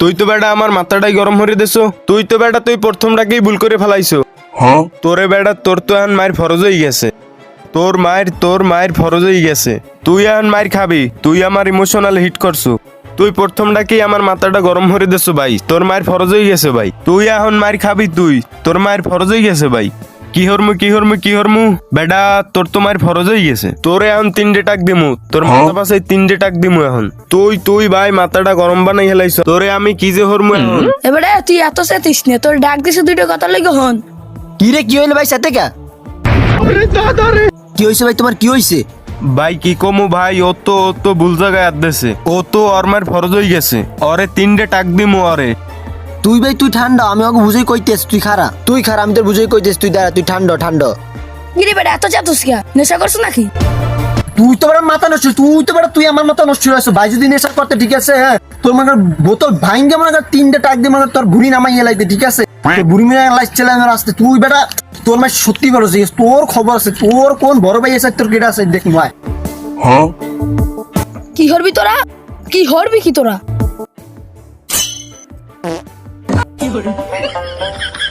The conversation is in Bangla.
তুই তো বেটা আমার মাথাটাই গরম হরে দেছো। তুই তো বেটা তুই প্রথমটাকেই ভুল করে ফেলাইছো। তোরে বেটা তোর তো এখন মায়ের ফরজ হয়ে গেছে। তোর মায়ের তোর মায়ের ফরজ হয়ে গেছে। তুই এখন মায়ের খাবি। তুই আমার ইমোশনাল হিট করছ। তুই প্রথমটাকেই আমার মাথাটা গরম হরে দেছো ভাই। তোর মায়ের ফরজ হয়ে গেছে ভাই। তুই এখন মায়ের খাবি তুই। তোর মায়ের ফরজ হয়ে গেছে ভাই। কি হরমু কি হরমু কি হরমু? বেটা তোর তো মায়ের ফরজ হয়ে গেছে। তোরে এখন তিনটে টাক দিমু। তোর মাথা পাশে তিনটে টাক দিমু এখন। তুই তুই ভাই মাথাটা গরম বানাই হেলাইছ। তোরে আমি কি যে হরমু এখন? এবারে তুই এত চেতিস নে তোর ডাক দিছে দুইটা কথা লাগে হন। কি রে কি হইল ভাই সাথে কা? কি হয়েছে ভাই তোমার কি হয়েছে ভাই কি কমু ভাই ও তো ও তো ভুল জায়গায় আদেছে ও তো ওর মায়ের ফরজ হয়ে গেছে। ওরে তিনটে টাক দিমু ওরে। তুই ভাই তুই ঠান্ডা আমি ওকে বুঝেই কইতেস তুই খারা। তুই খারা আমি তোর বুঝেই কইতেস তুই দাঁড়া তুই ঠান্ডা ঠান্ডা। গিরি বেটা এত চেতুস কে নেশা করছ নাকি? তুই তো বড় মাথা নষ্ট তুই তো বড় তুই আমার মাথা নষ্ট হয়েছে। ভাই যদি নেশা করতে ঠিক আছে হ্যাঁ? তোর মনে বোতল ভাঙ্গে মনে কর তিনটে টাক দিয়ে মনে তোর বুড়ি নামাই এলাইতে ঠিক আছে? তোর বুড়ি মেয়ে লাইস চলে আমার আসতে তুই বেটা তোর মাই সত্যি বড় যে তোর খবর আছে তোর কোন বড় ভাই আছে তোর কেটা আছে দেখ ভাই। কি হরবি তোরা? কি হরবি কি তোরা? 快点。